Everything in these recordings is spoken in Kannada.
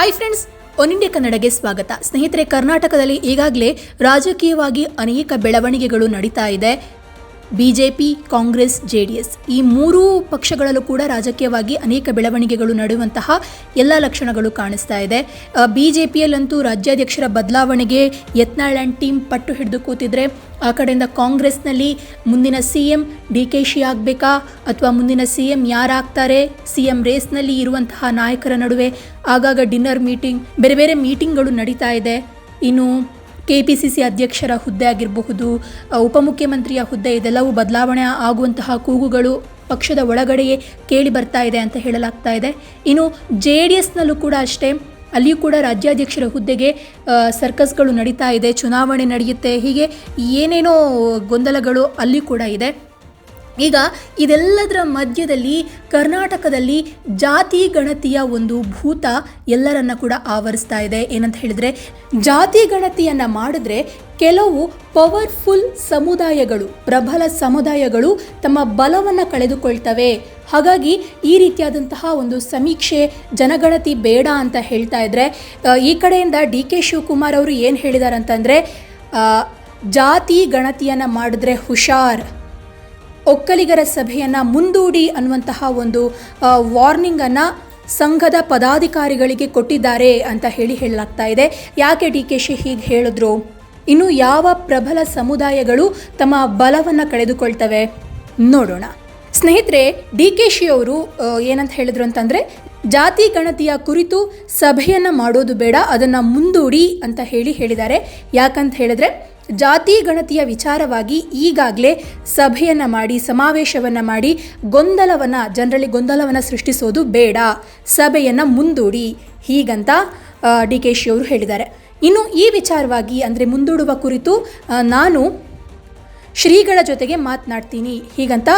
ಹಾಯ್ ಫ್ರೆಂಡ್ಸ್ ಒನ್ ಇಂಡಿಯಾ ಕನ್ನಡಗೆ ಸ್ವಾಗತ. ಸ್ನೇಹಿತರೆ, ಕರ್ನಾಟಕದಲ್ಲಿ ಈಗಾಗಲೇ ರಾಜಕೀಯವಾಗಿ ಅನೇಕ ಬೆಳವಣಿಗೆಗಳು ನಡೀತಾ ಇದೆ. BJP, Congress, J D S ಈ ಮೂರೂ ಪಕ್ಷಗಳಲ್ಲೂ ಕೂಡ ರಾಜಕೀಯವಾಗಿ ಅನೇಕ ಬೆಳವಣಿಗೆಗಳು ನಡೆಯುವಂತಹ ಎಲ್ಲ ಲಕ್ಷಣಗಳು ಕಾಣಿಸ್ತಾ ಇದೆ. ಬಿ ಜೆ ರಾಜ್ಯಾಧ್ಯಕ್ಷರ ಬದಲಾವಣೆಗೆ ಯತ್ನಾಳ್ ಆ್ಯಂಡ್ ಟೀಮ್ ಪಟ್ಟು ಹಿಡಿದು ಕೂತಿದ್ರೆ ಆ ಕಡೆಯಿಂದ ಕಾಂಗ್ರೆಸ್ನಲ್ಲಿ ಮುಂದಿನ C M D K Shi ಆಗಬೇಕಾ ಅಥವಾ ಮುಂದಿನ ಸಿ ಎಂ ಯಾರಾಗ್ತಾರೆ? ಸಿ ಎಂ ರೇಸ್ನಲ್ಲಿ ಇರುವಂತಹ ನಾಯಕರ ನಡುವೆ ಆಗಾಗ ಡಿನ್ನರ್ ಮೀಟಿಂಗ್, ಬೇರೆ ಬೇರೆ ಮೀಟಿಂಗ್ಗಳು ನಡೀತಾ ಇದೆ. ಇನ್ನು ಕೆ ಪಿ ಸಿ ಸಿ ಅಧ್ಯಕ್ಷರ ಹುದ್ದೆ ಆಗಿರಬಹುದು ಉಪಮುಖ್ಯಮಂತ್ರಿಯ ಹುದ್ದೆ ಇದೆಲ್ಲವೂ ಬದಲಾವಣೆ ಆಗುವಂತಹ ಕೂಗುಗಳು ಪಕ್ಷದ ಒಳಗಡೆಯೇ ಕೇಳಿ ಬರ್ತಾ ಇದೆ ಅಂತ ಹೇಳಲಾಗ್ತಾ ಇದೆ. ಇನ್ನು ಜೆ ಡಿ ಎಸ್ನಲ್ಲೂ ಕೂಡ ಅಷ್ಟೇ ಅಲ್ಲಿಯೂ ಕೂಡ ರಾಜ್ಯಾಧ್ಯಕ್ಷರ ಹುದ್ದೆಗೆ ಸರ್ಕಸ್ಗಳು ನಡೀತಾ ಇದೆ, ಚುನಾವಣೆ ನಡೆಯುತ್ತೆ. ಹೀಗೆ ಏನೇನೋ ಗೊಂದಲಗಳು ಅಲ್ಲಿ ಕೂಡ ಇದೆ. ಈಗ ಇದೆಲ್ಲದರ ಮಧ್ಯದಲ್ಲಿ ಕರ್ನಾಟಕದಲ್ಲಿ ಜಾತಿ ಗಣತಿಯ ಒಂದು ಭೂತ ಎಲ್ಲರನ್ನ ಕೂಡ ಆವರಿಸ್ತಾ ಇದೆ. ಏನಂತ ಹೇಳಿದ್ರೆ, ಜಾತಿ ಗಣತಿಯನ್ನ ಮಾಡಿದ್ರೆ ಕೆಲವು ಪವರ್ಫುಲ್ ಸಮುದಾಯಗಳು, ಪ್ರಬಲ ಸಮುದಾಯಗಳು ತಮ್ಮ ಬಲವನ್ನು ಕಳೆದುಕೊಳ್ತವೆ. ಹಾಗಾಗಿ ಈ ರೀತಿಯಾದಂತಹ ಒಂದು ಸಮೀಕ್ಷೆ ಜನಗಣತಿ ಬೇಡ ಅಂತ ಹೇಳ್ತಾ ಇದ್ರೆ ಈ ಕಡೆಯಿಂದ ಡಿ ಕೆ ಶಿವಕುಮಾರ್ ಅವರು ಏನು ಹೇಳಿದ್ದಾರೆ ಅಂತಂದರೆ ಜಾತಿ ಗಣತಿಯನ್ನು ಮಾಡಿದ್ರೆ ಹುಷಾರ್ ಒಕ್ಕಲಿಗರ ಸಭೆಯನ್ನು ಮುಂದೂಡಿ ಅನ್ನುವಂತಹ ಒಂದು ವಾರ್ನಿಂಗನ್ನು ಸಂಘದ ಪದಾಧಿಕಾರಿಗಳಿಗೆ ಕೊಟ್ಟಿದ್ದಾರೆ ಅಂತ ಹೇಳಿ ಹೇಳಲಾಗ್ತಾ ಇದೆ. ಯಾಕೆ ಡಿ ಕೆ ಶಿ ಹೀಗೆ ಹೇಳಿದ್ರು? ಇನ್ನು ಯಾವ ಪ್ರಬಲ ಸಮುದಾಯಗಳು ತಮ್ಮ ಬಲವನ್ನು ಕಳೆದುಕೊಳ್ತವೆ? ನೋಡೋಣ. ಸ್ನೇಹಿತರೆ, ಡಿ ಕೆ ಶಿ ಅವರು ಏನಂತ ಹೇಳಿದ್ರು ಅಂತಂದರೆ, ಜಾತಿ ಗಣತಿಯ ಕುರಿತು ಸಭೆಯನ್ನು ಮಾಡೋದು ಬೇಡ, ಅದನ್ನು ಮುಂದೂಡಿ ಅಂತ ಹೇಳಿ ಹೇಳಿದ್ದಾರೆ. ಯಾಕಂತ ಹೇಳಿದ್ರೆ ಜಾತಿ ಗಣತಿಯ ವಿಚಾರವಾಗಿ ಈಗಾಗಲೇ ಸಭೆಯನ್ನು ಮಾಡಿ, ಸಮಾವೇಶವನ್ನು ಮಾಡಿ ಗೊಂದಲವನ್ನು, ಜನರಲ್ಲಿ ಗೊಂದಲವನ್ನು ಸೃಷ್ಟಿಸೋದು ಬೇಡ. ಸಭೆಯನ್ನು ಮುಂದೂಡಿ. ಹೀಗಂತ ಡಿ ಕೆ ಶಿ ಅವರು ಹೇಳಿದ್ದಾರೆ. ಇನ್ನು ಈ ವಿಚಾರವಾಗಿ ಅಂದರೆ ಮುಂದೂಡುವ ಕುರಿತು ನಾನು ಶ್ರೀಗಳ ಜೊತೆಗೆ ಮಾತನಾಡ್ತೀನಿ. ಹೀಗಂತ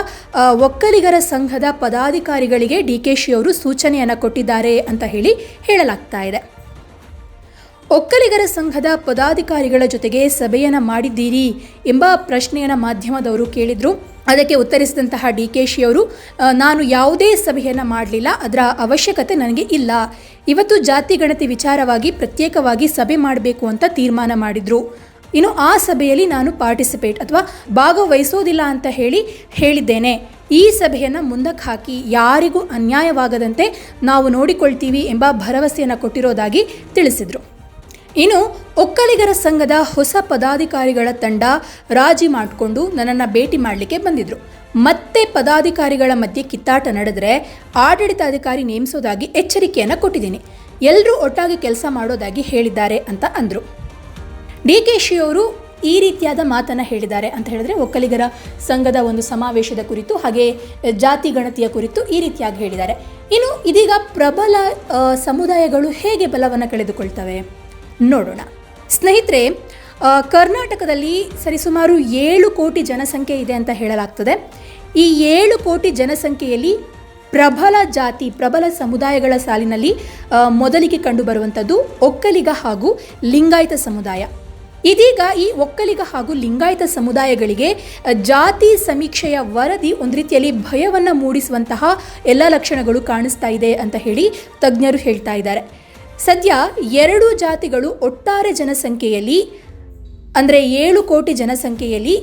ಒಕ್ಕಲಿಗರ ಸಂಘದ ಪದಾಧಿಕಾರಿಗಳಿಗೆ ಡಿ ಕೆ ಶಿ ಅವರು ಸೂಚನೆಯನ್ನು ಕೊಟ್ಟಿದ್ದಾರೆ ಅಂತ ಹೇಳಿ ಹೇಳಲಾಗ್ತಾ ಇದೆ. ಒಕ್ಕಲಿಗರ ಸಂಘದ ಪದಾಧಿಕಾರಿಗಳ ಜೊತೆಗೆ ಸಭೆಯನ್ನು ಮಾಡಿದ್ದೀರಿ ಎಂಬ ಪ್ರಶ್ನೆಯನ್ನು ಮಾಧ್ಯಮದವರು ಕೇಳಿದರು. ಅದಕ್ಕೆ ಉತ್ತರಿಸಿದಂತಹ ಡಿ ಕೆ ಶಿ ಅವರು ನಾನು ಯಾವುದೇ ಸಭೆಯನ್ನು ಮಾಡಲಿಲ್ಲ, ಅದರ ಅವಶ್ಯಕತೆ ನನಗೆ ಇಲ್ಲ. ಇವತ್ತು ಜಾತಿ ಗಣತಿ ವಿಚಾರವಾಗಿ ಪ್ರತ್ಯೇಕವಾಗಿ ಸಭೆ ಮಾಡಬೇಕು ಅಂತ ತೀರ್ಮಾನ ಮಾಡಿದರು. ಇನ್ನು ಆ ಸಭೆಯಲ್ಲಿ ನಾನು ಪಾರ್ಟಿಸಿಪೇಟ್ ಅಥವಾ ಭಾಗವಹಿಸೋದಿಲ್ಲ ಅಂತ ಹೇಳಿ ಹೇಳಿದ್ದೇನೆ. ಈ ಸಭೆಯನ್ನು ಮುಂದಕ್ಕೆ ಹಾಕಿ ಯಾರಿಗೂ ಅನ್ಯಾಯವಾಗದಂತೆ ನಾವು ನೋಡಿಕೊಳ್ತೀವಿ ಎಂಬ ಭರವಸೆಯನ್ನು ಕೊಟ್ಟಿರೋದಾಗಿ ತಿಳಿಸಿದರು. ಇನ್ನು ಒಕ್ಕಲಿಗರ ಸಂಘದ ಹೊಸ ಪದಾಧಿಕಾರಿಗಳ ತಂಡ ರಾಜಿ ಮಾಡಿಕೊಂಡು ನನ್ನನ್ನು ಭೇಟಿ ಮಾಡಲಿಕ್ಕೆ ಬಂದಿದ್ರು. ಮತ್ತೆ ಪದಾಧಿಕಾರಿಗಳ ಮಧ್ಯೆ ಕಿತ್ತಾಟ ನಡೆದರೆ ಆಡಳಿತಾಧಿಕಾರಿ ನೇಮಿಸೋದಾಗಿ ಎಚ್ಚರಿಕೆಯನ್ನು ಕೊಟ್ಟಿದ್ದೀನಿ. ಎಲ್ಲರೂ ಒಟ್ಟಾಗಿ ಕೆಲಸ ಮಾಡೋದಾಗಿ ಹೇಳಿದ್ದಾರೆ ಅಂತ ಅಂದರು. ಡಿ ಕೆ ಶಿ ಅವರು ಈ ರೀತಿಯಾದ ಮಾತನ್ನು ಹೇಳಿದ್ದಾರೆ ಅಂತ ಹೇಳಿದ್ರೆ ಒಕ್ಕಲಿಗರ ಸಂಘದ ಒಂದು ಸಮಾವೇಶದ ಕುರಿತು ಹಾಗೆ ಜಾತಿ ಗಣತಿಯ ಕುರಿತು ಈ ರೀತಿಯಾಗಿ ಹೇಳಿದ್ದಾರೆ. ಇನ್ನು ಇದೀಗ ಪ್ರಬಲ ಸಮುದಾಯಗಳು ಹೇಗೆ ಬಲವನ್ನು ಕಳೆದುಕೊಳ್ತವೆ? ನೋಡೋಣ. ಸ್ನೇಹಿತರೆ ಕರ್ನಾಟಕದಲ್ಲಿ ಸರಿಸುಮಾರು ಏಳು ಕೋಟಿ ಜನಸಂಖ್ಯೆ ಇದೆ ಅಂತ ಹೇಳಲಾಗ್ತದೆ. ಈ ಏಳು ಕೋಟಿ ಜನಸಂಖ್ಯೆಯಲ್ಲಿ ಪ್ರಬಲ ಜಾತಿ, ಪ್ರಬಲ ಸಮುದಾಯಗಳ ಸಾಲಿನಲ್ಲಿ ಮೊದಲಿಗೆ ಕಂಡುಬರುವಂಥದ್ದು ಒಕ್ಕಲಿಗ ಹಾಗೂ ಲಿಂಗಾಯತ ಸಮುದಾಯ. ಇದೀಗ ಈ ಒಕ್ಕಲಿಗ ಹಾಗೂ ಲಿಂಗಾಯತ ಸಮುದಾಯಗಳಿಗೆ ಜಾತಿ ಸಮೀಕ್ಷೆಯ ವರದಿ ಒಂದು ರೀತಿಯಲ್ಲಿ ಭಯವನ್ನು ಮೂಡಿಸುವಂತಹ ಎಲ್ಲ ಲಕ್ಷಣಗಳು ಕಾಣಿಸ್ತಾ ಇದೆ ಅಂತ ಹೇಳಿ ತಜ್ಞರು ಹೇಳ್ತಾ ಇದ್ದಾರೆ. ಸದ್ಯ ಎರಡು ಜಾತಿಗಳು ಒಟ್ಟಾರೆ ಜನಸಂಖ್ಯೆಯಲ್ಲಿ, ಅಂದರೆ ಏಳು ಕೋಟಿ ಜನಸಂಖ್ಯೆಯಲ್ಲಿ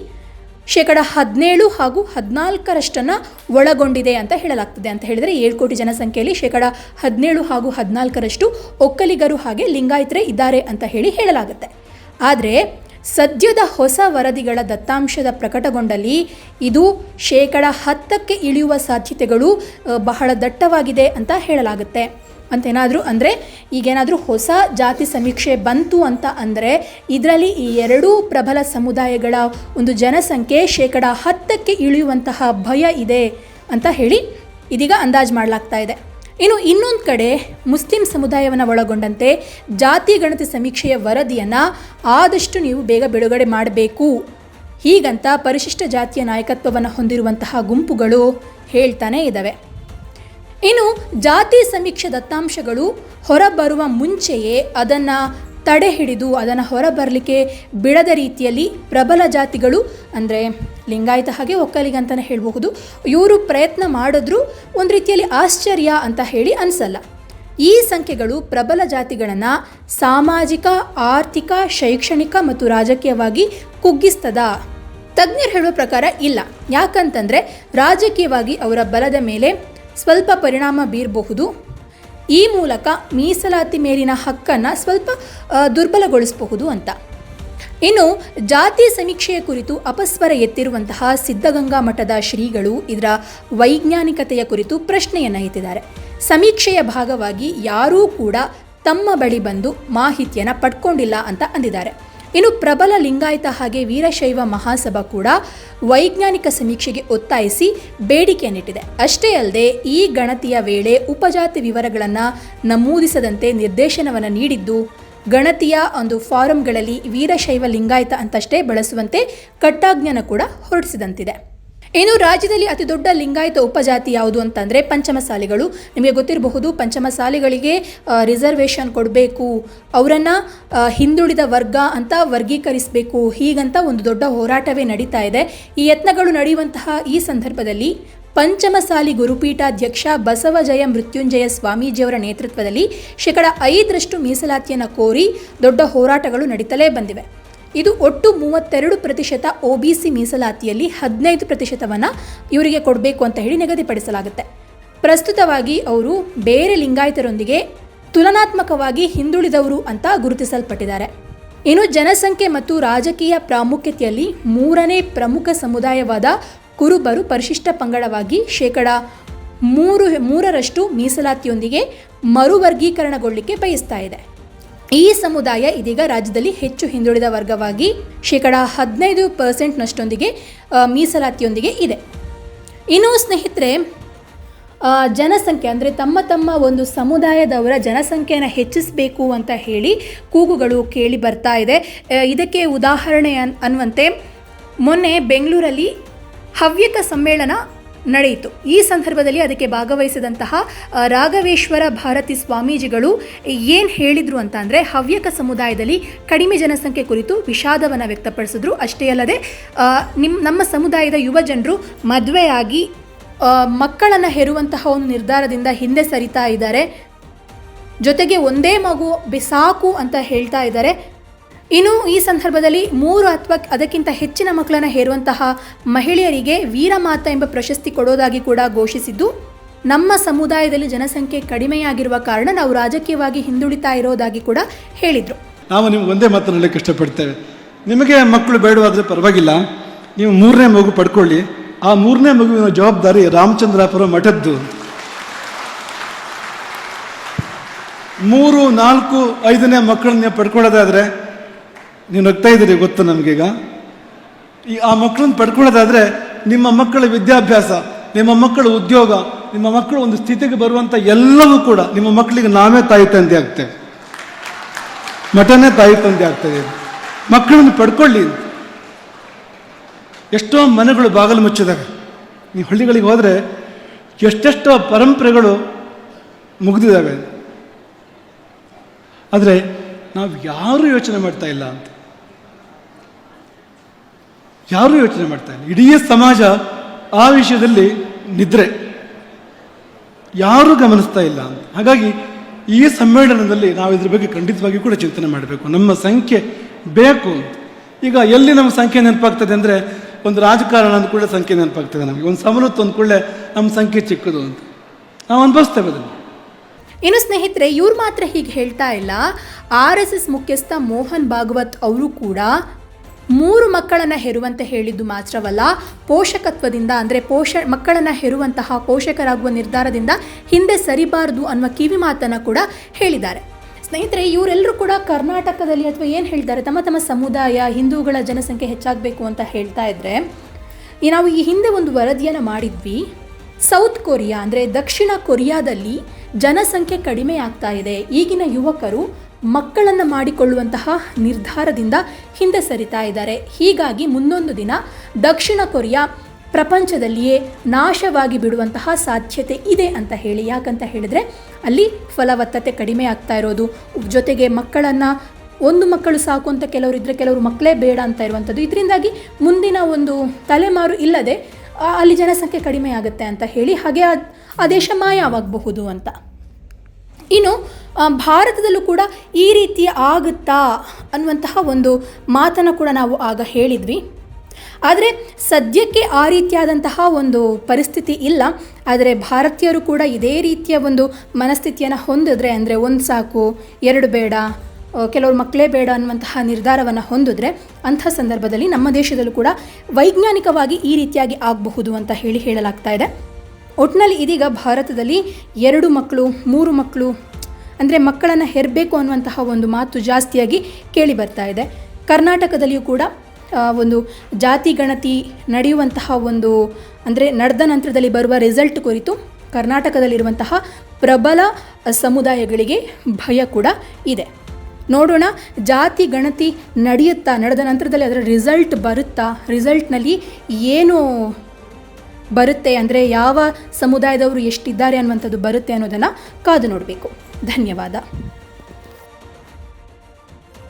ಶೇಕಡ ಹದಿನೇಳು ಹಾಗೂ ಹದಿನಾಲ್ಕರಷ್ಟನ್ನು ಒಳಗೊಂಡಿದೆ ಅಂತ ಹೇಳಲಾಗ್ತದೆ. ಅಂತ ಹೇಳಿದರೆ ಏಳು ಕೋಟಿ ಜನಸಂಖ್ಯೆಯಲ್ಲಿ ಶೇಕಡ ಹದಿನೇಳು ಹಾಗೂ ಹದಿನಾಲ್ಕರಷ್ಟು ಒಕ್ಕಲಿಗರು ಹಾಗೆ ಲಿಂಗಾಯತರೇ ಇದ್ದಾರೆ ಅಂತ ಹೇಳಿ ಹೇಳಲಾಗುತ್ತೆ. ಆದರೆ ಸದ್ಯದ ಹೊಸ ವರದಿಗಳ ದತ್ತಾಂಶದ ಪ್ರಕಟಗೊಂಡಲ್ಲಿ ಇದು ಶೇಕಡ ಹತ್ತಕ್ಕೆ ಇಳಿಯುವ ಸಾಧ್ಯತೆಗಳು ಬಹಳ ದಟ್ಟವಾಗಿದೆ ಅಂತ ಹೇಳಲಾಗುತ್ತೆ. ಅಂತೇನಾದರೂ ಅಂದರೆ ಈಗೇನಾದರೂ ಹೊಸ ಜಾತಿ ಸಮೀಕ್ಷೆ ಬಂತು ಅಂತ ಅಂದರೆ ಇದರಲ್ಲಿ ಈ ಎರಡೂ ಪ್ರಬಲ ಸಮುದಾಯಗಳ ಒಂದು ಜನಸಂಖ್ಯೆ ಶೇಕಡ ಹತ್ತಕ್ಕೆ ಇಳಿಯುವಂತಹ ಭಯ ಇದೆ ಅಂತ ಹೇಳಿ ಇದೀಗ ಅಂದಾಜು ಮಾಡಲಾಗ್ತಾ ಇದೆ. ಇನ್ನು ಇನ್ನೊಂದು ಕಡೆ ಮುಸ್ಲಿಂ ಸಮುದಾಯವನ್ನು ಒಳಗೊಂಡಂತೆ ಜಾತಿ ಗಣತಿ ಸಮೀಕ್ಷೆಯ ವರದಿಯನ್ನು ಆದಷ್ಟು ನೀವು ಬೇಗ ಬಿಡುಗಡೆ ಮಾಡಬೇಕು. ಹೀಗಂತ ಪರಿಶಿಷ್ಟ ಜಾತಿಯ ನಾಯಕತ್ವವನ್ನು ಹೊಂದಿರುವಂತಹ ಗುಂಪುಗಳು ಹೇಳ್ತಾನೇ ಇದ್ದಾವೆ ಇನ್ನು ಜಾತಿ ಸಮೀಕ್ಷೆ ದತ್ತಾಂಶಗಳು ಹೊರಬರುವ ಮುಂಚೆಯೇ ಅದನ್ನು ತಡೆ ಹಿಡಿದು ಅದನ್ನು ಹೊರಬರಲಿಕ್ಕೆ ಬಿಡದ ರೀತಿಯಲ್ಲಿ ಪ್ರಬಲ ಜಾತಿಗಳು, ಅಂದರೆ ಲಿಂಗಾಯತ ಹಾಗೆ ಒಕ್ಕಲಿಗಂತಲೇ ಹೇಳಬಹುದು, ಇವರು ಪ್ರಯತ್ನ ಮಾಡಿದ್ರೂ ಒಂದು ರೀತಿಯಲ್ಲಿ ಆಶ್ಚರ್ಯ ಅಂತ ಹೇಳಿ ಅನಿಸಲ್ಲ. ಈ ಸಂಖ್ಯೆಗಳು ಪ್ರಬಲ ಜಾತಿಗಳನ್ನು ಸಾಮಾಜಿಕ, ಆರ್ಥಿಕ, ಶೈಕ್ಷಣಿಕ ಮತ್ತು ರಾಜಕೀಯವಾಗಿ ಕುಗ್ಗಿಸ್ತದ. ತಜ್ಞರು ಹೇಳುವ ಪ್ರಕಾರ ಇಲ್ಲ. ಯಾಕಂತಂದರೆ ರಾಜಕೀಯವಾಗಿ ಅವರ ಬಲದ ಮೇಲೆ ಸ್ವಲ್ಪ ಪರಿಣಾಮ ಬೀರಬಹುದು. ಈ ಮೂಲಕ ಮೀಸಲಾತಿ ಮೇಲಿನ ಹಕ್ಕನ್ನು ಸ್ವಲ್ಪ ದುರ್ಬಲಗೊಳಿಸಬಹುದು ಅಂತ. ಇನ್ನು ಜಾತಿ ಸಮೀಕ್ಷೆಯ ಕುರಿತು ಅಪಸ್ವರ ಎತ್ತಿರುವಂತಹ ಸಿದ್ಧಗಂಗಾ ಮಠದ ಶ್ರೀಗಳು ಇದರ ವೈಜ್ಞಾನಿಕತೆಯ ಕುರಿತು ಪ್ರಶ್ನೆಯನ್ನು ಎತ್ತಿದ್ದಾರೆ. ಸಮೀಕ್ಷೆಯ ಭಾಗವಾಗಿ ಯಾರೂ ಕೂಡ ತಮ್ಮ ಬಳಿ ಬಂದು ಮಾಹಿತಿಯನ್ನು ಪಡ್ಕೊಂಡಿಲ್ಲ ಅಂತ ಅಂದಿದ್ದಾರೆ. ಇನ್ನು ಪ್ರಬಲ ಲಿಂಗಾಯತ ಹಾಗೆ ವೀರಶೈವ ಮಹಾಸಭಾ ಕೂಡ ವೈಜ್ಞಾನಿಕ ಸಮೀಕ್ಷೆಗೆ ಒತ್ತಾಯಿಸಿ ಬೇಡಿಕೆಯನ್ನಿಟ್ಟಿದೆ. ಅಷ್ಟೇ ಅಲ್ಲದೆ ಈ ಗಣತಿಯ ವೇಳೆ ಉಪಜಾತಿ ವಿವರಗಳನ್ನು ನಮೂದಿಸದಂತೆ ನಿರ್ದೇಶನವನ್ನು ನೀಡಿದ್ದು, ಗಣತಿಯ ಒಂದು ಫಾರಂಗಳಲ್ಲಿ ವೀರಶೈವ ಲಿಂಗಾಯತ ಅಂತಷ್ಟೇ ಬಳಸುವಂತೆ ಕಟ್ಟಾಜ್ಞಾನ ಕೂಡ ಹೊರಡಿಸಿದಂತಿದೆ. ಇನ್ನು ರಾಜ್ಯದಲ್ಲಿ ಅತಿ ದೊಡ್ಡ ಲಿಂಗಾಯತ ಉಪಜಾತಿ ಯಾವುದು ಅಂತಂದರೆ ಪಂಚಮಸಾಲಿಗಳು. ನಿಮಗೆ ಗೊತ್ತಿರಬಹುದು, ಪಂಚಮಸಾಲಿಗಳಿಗೆ ರಿಸರ್ವೇಷನ್ ಕೊಡಬೇಕು. ಅವರನ್ನು ಹಿಂದುಳಿದ ವರ್ಗ ಅಂತ ವರ್ಗೀಕರಿಸಬೇಕು. ಹೀಗಂತ ಒಂದು ದೊಡ್ಡ ಹೋರಾಟವೇ ನಡೀತಾ ಇದೆ. ಈ ಯತ್ನಗಳು ನಡೆಯುವಂತಹ ಈ ಸಂದರ್ಭದಲ್ಲಿ ಪಂಚಮಸಾಲಿ ಗುರುಪೀಠಾಧ್ಯಕ್ಷ ಬಸವಜಯ ಮೃತ್ಯುಂಜಯ ಸ್ವಾಮೀಜಿಯವರ ನೇತೃತ್ವದಲ್ಲಿ ಶೇಕಡ ಐದರಷ್ಟು ಮೀಸಲಾತಿಯನ್ನು ಕೋರಿ ದೊಡ್ಡ ಹೋರಾಟಗಳು ನಡೀತಲೇ ಬಂದಿವೆ. ಇದು ಒಟ್ಟು ಮೂವತ್ತೆರಡು ಪ್ರತಿಶತ ಒ ಬಿ ಸಿ ಮೀಸಲಾತಿಯಲ್ಲಿ ಹದಿನೈದು ಪ್ರತಿಶತವನ್ನು ಇವರಿಗೆ ಕೊಡಬೇಕು ಅಂತ ಹೇಳಿ ನಿಗದಿಪಡಿಸಲಾಗುತ್ತೆ. ಪ್ರಸ್ತುತವಾಗಿ ಅವರು ಬೇರೆ ಲಿಂಗಾಯತರೊಂದಿಗೆ ತುಲನಾತ್ಮಕವಾಗಿ ಹಿಂದುಳಿದವರು ಅಂತ ಗುರುತಿಸಲ್ಪಟ್ಟಿದ್ದಾರೆ. ಇನ್ನು ಜನಸಂಖ್ಯೆ ಮತ್ತು ರಾಜಕೀಯ ಪ್ರಾಮುಖ್ಯತೆಯಲ್ಲಿ ಮೂರನೇ ಪ್ರಮುಖ ಸಮುದಾಯವಾದ ಕುರುಬರು ಪರಿಶಿಷ್ಟ ಪಂಗಡವಾಗಿ ಶೇಕಡ ಮೂರು, ಮೂರರಷ್ಟು ಮೀಸಲಾತಿಯೊಂದಿಗೆ ಮರುವರ್ಗೀಕರಣಗೊಳ್ಳಿಕ್ಕೆ ಬಯಸ್ತಾ ಇದೆ. ಈ ಸಮುದಾಯ ಇದೀಗ ರಾಜ್ಯದಲ್ಲಿ ಹೆಚ್ಚು ಹಿಂದುಳಿದ ವರ್ಗವಾಗಿ ಶೇಕಡ ಹದಿನೈದು ಪರ್ಸೆಂಟ್ನಷ್ಟೊಂದಿಗೆ ಮೀಸಲಾತಿಯೊಂದಿಗೆ ಇದೆ. ಇನ್ನು ಸ್ನೇಹಿತರೆ ಜನಸಂಖ್ಯೆ ಅಂದರೆ ತಮ್ಮ ತಮ್ಮ ಒಂದು ಸಮುದಾಯದವರ ಜನಸಂಖ್ಯೆಯನ್ನು ಹೆಚ್ಚಿಸಬೇಕು ಅಂತ ಹೇಳಿ ಕೂಗುಗಳು ಕೇಳಿ ಬರ್ತಾ ಇದೆ. ಇದಕ್ಕೆ ಉದಾಹರಣೆ ಅನ್, ಅನ್ನುವಂತೆ ಮೊನ್ನೆ ಬೆಂಗಳೂರಲ್ಲಿ ಹವ್ಯಕ ಸಮ್ಮೇಳನ ನಡೆಯಿತು. ಈ ಸಂದರ್ಭದಲ್ಲಿ ಅದಕ್ಕೆ ಭಾಗವಹಿಸಿದಂತಹ ರಾಘವೇಶ್ವರ ಭಾರತಿ ಸ್ವಾಮೀಜಿಗಳು ಏನು ಹೇಳಿದರು ಅಂತ ಅಂದರೆ, ಹವ್ಯಕ ಸಮುದಾಯದಲ್ಲಿ ಕಡಿಮೆ ಜನಸಂಖ್ಯೆ ಕುರಿತು ವಿಷಾದವನ್ನು ವ್ಯಕ್ತಪಡಿಸಿದ್ರು. ಅಷ್ಟೇ ಅಲ್ಲದೆ ನಿಮ್ಮ ನಮ್ಮ ಸಮುದಾಯದ ಯುವ ಜನರು ಮದುವೆಯಾಗಿ ಮಕ್ಕಳನ್ನು ಹೆರುವಂತಹ ಒಂದು ನಿರ್ಧಾರದಿಂದ ಹಿಂದೆ ಸರಿತಾ ಇದ್ದಾರೆ. ಜೊತೆಗೆ ಒಂದೇ ಮಗು ಬಿಸಾಕು ಅಂತ ಹೇಳ್ತಾ ಇದ್ದಾರೆ. ಇನ್ನು ಈ ಸಂದರ್ಭದಲ್ಲಿ ಮೂರು ಅಥವಾ ಅದಕ್ಕಿಂತ ಹೆಚ್ಚಿನ ಮಕ್ಕಳನ್ನು ಹೇರುವಂತಹ ಮಹಿಳೆಯರಿಗೆ ವೀರಮಾತ ಎಂಬ ಪ್ರಶಸ್ತಿ ಕೊಡೋದಾಗಿ ಕೂಡ ಘೋಷಿಸಿದ್ದು, ನಮ್ಮ ಸಮುದಾಯದಲ್ಲಿ ಜನಸಂಖ್ಯೆ ಕಡಿಮೆಯಾಗಿರುವ ಕಾರಣ ನಾವು ರಾಜಕೀಯವಾಗಿ ಹಿಂದುಳಿತಾ ಇರೋದಾಗಿ ಕೂಡ ಹೇಳಿದರು. ನಾವು ನಿಮ್ಗೆ ಒಂದೇ ಮಾತ್ರ ಹೇಳಕ್ಕೆ ಇಷ್ಟಪಡ್ತೇವೆ. ನಿಮಗೆ ಮಕ್ಕಳು ಬೇಡವಾದರೆ ಪರವಾಗಿಲ್ಲ. ನೀವು ಮೂರನೇ ಮಗು ಪಡ್ಕೊಳ್ಳಿ. ಆ ಮೂರನೇ ಮಗುವಿನ ಜವಾಬ್ದಾರಿ ರಾಮಚಂದ್ರಾಪುರ ಮಠದ್ದು. ಮೂರು, ನಾಲ್ಕು, ಐದನೇ ಮಕ್ಕಳನ್ನ ಪಡ್ಕೊಳ್ಳೋದಾದರೆ ನೀವು ನಗ್ತಾ ಇದ್ದೀರಿ ಗೊತ್ತು ನಮಗೀಗ? ಈ ಆ ಮಕ್ಕಳನ್ನ ಪಡ್ಕೊಳ್ಳೋದಾದರೆ ನಿಮ್ಮ ಮಕ್ಕಳ ವಿದ್ಯಾಭ್ಯಾಸ, ನಿಮ್ಮ ಮಕ್ಕಳ ಉದ್ಯೋಗ, ನಿಮ್ಮ ಮಕ್ಕಳು ಒಂದು ಸ್ಥಿತಿಗೆ ಬರುವಂಥ ಎಲ್ಲವೂ ಕೂಡ ನಿಮ್ಮ ಮಕ್ಕಳಿಗೆ ನಾವೇ ತಾಯಿ ತಂದೆ ಆಗ್ತೇವೆ. ಮಠನೇ ತಾಯಿ ತಂದೆ ಆಗ್ತದೆ ಮಕ್ಕಳನ್ನು ಪಡ್ಕೊಳ್ಳಿ. ಎಷ್ಟೋ ಮನೆಗಳು ಬಾಗಿಲು ಮುಚ್ಚಿದಾಗ ನೀವು ಹಳ್ಳಿಗಳಿಗೆ ಹೋದರೆ ಎಷ್ಟೆಷ್ಟೋ ಪರಂಪರೆಗಳು ಮುಗಿದಿದ್ದಾವೆ ಆದರೆ ನಾವು ಯಾರೂ ಯೋಚನೆ ಮಾಡ್ತಾ ಇಲ್ಲ ಅಂತ. ಯಾರೂ ಯೋಚನೆ ಮಾಡ್ತಾ ಇಲ್ಲ? ಇಡೀ ಸಮಾಜ ಆ ವಿಷಯದಲ್ಲಿ ನಿದ್ರೆ. ಯಾರೂ ಗಮನಿಸ್ತಾ ಇಲ್ಲ ಅಂತ. ಹಾಗಾಗಿ ಈ ಸಮ್ಮೇಳನದಲ್ಲಿ ನಾವು ಇದ್ರ ಬಗ್ಗೆ ಖಂಡಿತವಾಗಿ ಕೂಡ ಚಿಂತನೆ ಮಾಡಬೇಕು. ನಮ್ಮ ಸಂಖ್ಯೆ ಬೇಕು ಅಂತ. ಈಗ ಎಲ್ಲಿ ನಮ್ಮ ಸಂಖ್ಯೆ ನೆನಪಾಗ್ತದೆ ಅಂದರೆ ಒಂದು ರಾಜಕಾರಣ ಅಂದ ಕೂಡ ಸಂಖ್ಯೆ ನೆನಪಾಗ್ತದೆ ನಮಗೆ. ಒಂದು ಸವಲತ್ತು ಅಂದ ಕೂಡಲೇ ನಮ್ಮ ಸಂಖ್ಯೆ ಚಿಕ್ಕದು ಅಂತ. ನಾವು ಅನುಭವಿಸ್ತೇವೆ ಅದನ್ನು ಇನ್ನು ಸ್ನೇಹಿತರೆ, ಇವ್ರು ಮಾತ್ರ ಹೀಗೆ ಹೇಳ್ತಾ ಇಲ್ಲ. ಆರ್ ಎಸ್ ಎಸ್ ಮುಖ್ಯಸ್ಥ ಮೋಹನ್ ಭಾಗವತ್ ಅವರು ಕೂಡ ಮೂರು ಮಕ್ಕಳನ್ನು ಹೆರುವಂತೆ ಹೇಳಿದ್ದು ಮಾತ್ರವಲ್ಲ, ಪೋಷಕತ್ವದಿಂದ, ಅಂದರೆ ಪೋಷ, ಮಕ್ಕಳನ್ನು ಹೆರುವಂತಹ ಪೋಷಕರಾಗುವ ನಿರ್ಧಾರದಿಂದ ಹಿಂದೆ ಸರಿಬಾರದು ಅನ್ನುವ ಕಿವಿ ಮಾತನ್ನು ಕೂಡ ಹೇಳಿದ್ದಾರೆ. ಸ್ನೇಹಿತರೆ, ಇವರೆಲ್ಲರೂ ಕೂಡ ಕರ್ನಾಟಕದಲ್ಲಿ ಅಥವಾ ಏನು ಹೇಳ್ತಾರೆ, ತಮ್ಮ ತಮ್ಮ ಸಮುದಾಯ, ಹಿಂದೂಗಳ ಜನಸಂಖ್ಯೆ ಹೆಚ್ಚಾಗಬೇಕು ಅಂತ ಹೇಳ್ತಾ ಇದ್ದರೆ ನಾವು ಈ ಹಿಂದೆ ಒಂದು ವರದಿಯನ್ನು ಮಾಡಿದ್ವಿ. ಸೌತ್ ಕೊರಿಯಾ, ಅಂದರೆ ದಕ್ಷಿಣ ಕೊರಿಯಾದಲ್ಲಿ ಜನಸಂಖ್ಯೆ ಕಡಿಮೆ ಆಗ್ತಾ ಇದೆ. ಈಗಿನ ಯುವಕರು ಮಕ್ಕಳನ್ನು ಮಾಡಿಕೊಳ್ಳುವಂತಹ ನಿರ್ಧಾರದಿಂದ ಹಿಂದೆ ಸರಿತಾ ಇದ್ದಾರೆ. ಹೀಗಾಗಿ ಮುಂದೊಂದು ದಿನ ದಕ್ಷಿಣ ಕೊರಿಯಾ ಪ್ರಪಂಚದಲ್ಲಿಯೇ ನಾಶವಾಗಿ ಬಿಡುವಂತಹ ಸಾಧ್ಯತೆ ಇದೆ ಅಂತ ಹೇಳಿ. ಯಾಕಂತ ಹೇಳಿದ್ರೆ ಅಲ್ಲಿ ಫಲವತ್ತತೆ ಕಡಿಮೆ ಆಗ್ತಾ ಇರೋದು. ಜೊತೆಗೆ ಮಕ್ಕಳನ್ನು ಒಂದು ಮಕ್ಕಳು ಸಾಕು ಅಂತ ಕೆಲವರು ಇದ್ದರೆ ಕೆಲವರು ಮಕ್ಕಳೇ ಬೇಡ ಅಂತ ಇರುವಂಥದ್ದು. ಇದರಿಂದಾಗಿ ಮುಂದಿನ ಒಂದು ತಲೆಮಾರು ಇಲ್ಲದೆ ಅಲ್ಲಿ ಜನಸಂಖ್ಯೆ ಕಡಿಮೆ ಆಗುತ್ತೆ ಅಂತ ಹೇಳಿ ಹಾಗೆ ಆ- ದೇಶ ಮಾಯವಾಗಬಹುದು ಅಂತ. ಇನ್ನು ಭಾರತದಲ್ಲೂ ಕೂಡ ಈ ರೀತಿ ಆಗುತ್ತಾ ಅನ್ನುವಂತಹ ಒಂದು ಮಾತನ್ನು ಕೂಡ ನಾವು ಆಗ ಹೇಳಿದ್ವಿ. ಆದರೆ, ಸದ್ಯಕ್ಕೆ ಆ ರೀತಿಯಾದಂತಹ ಒಂದು ಪರಿಸ್ಥಿತಿ ಇಲ್ಲ. ಆದರೆ, ಭಾರತೀಯರು ಕೂಡ ಇದೇ ರೀತಿಯ ಒಂದು ಮನಸ್ಥಿತಿಯನ್ನು ಹೊಂದಿದ್ರೆ, ಅಂದರೆ ಒಂದು ಸಾಕು, ಎರಡು ಬೇಡ ಕೆಲವರು ಮಕ್ಕಳೇ ಬೇಡ ಅನ್ನುವಂತಹ ನಿರ್ಧಾರವನ್ನು ಹೊಂದಿದ್ರೆ, ಅಂಥ ಸಂದರ್ಭದಲ್ಲಿ ನಮ್ಮ ದೇಶದಲ್ಲೂ ಕೂಡ ವೈಜ್ಞಾನಿಕವಾಗಿ ಈ ರೀತಿಯಾಗಿ ಆಗಬಹುದು ಅಂತ ಹೇಳಿ ಹೇಳಲಾಗ್ತಾ ಇದೆ. ಒಟ್ಟಿನಲ್ಲಿ ಇದೀಗ ಭಾರತದಲ್ಲಿ ಎರಡು ಮಕ್ಕಳು, ಮೂರು ಮಕ್ಕಳು, ಅಂದರೆ ಮಕ್ಕಳನ್ನು ಹೆರಬೇಕು ಅನ್ನುವಂತಹ ಒಂದು ಮಾತು ಜಾಸ್ತಿಯಾಗಿ ಕೇಳಿ ಬರ್ತಾ ಇದೆ. ಕರ್ನಾಟಕದಲ್ಲಿಯೂ ಕೂಡ ಒಂದು ಜಾತಿ, ಗಣತಿ ನಡೆಯುವಂತಹ ಒಂದು, ಅಂದರೆ ನಡೆದ ನಂತರದಲ್ಲಿ ಬರುವ ರಿಸಲ್ಟ್ ಕುರಿತು ಕರ್ನಾಟಕದಲ್ಲಿರುವಂತಹ ಪ್ರಬಲ ಸಮುದಾಯಗಳಿಗೆ ಭಯ ಕೂಡ ಇದೆ. ನೋಡೋಣ, ಜಾತಿ, ಗಣತಿ ನಡೆಯುತ್ತಾ, ನಡೆದ ನಂತರದಲ್ಲಿ ಅದರ ರಿಸಲ್ಟ್ ಬರುತ್ತಾ ರಿಸಲ್ಟ್ನಲ್ಲಿ ಏನು ಬರುತ್ತೆ ಅಂದರೆ ಯಾವ ಸಮುದಾಯದವರು ಎಷ್ಟಿದ್ದಾರೆ ಅನ್ನುವಂಥದ್ದು ಬರುತ್ತೆ ಅನ್ನೋದನ್ನು ಕಾದು ನೋಡಬೇಕು. ಧನ್ಯವಾದ.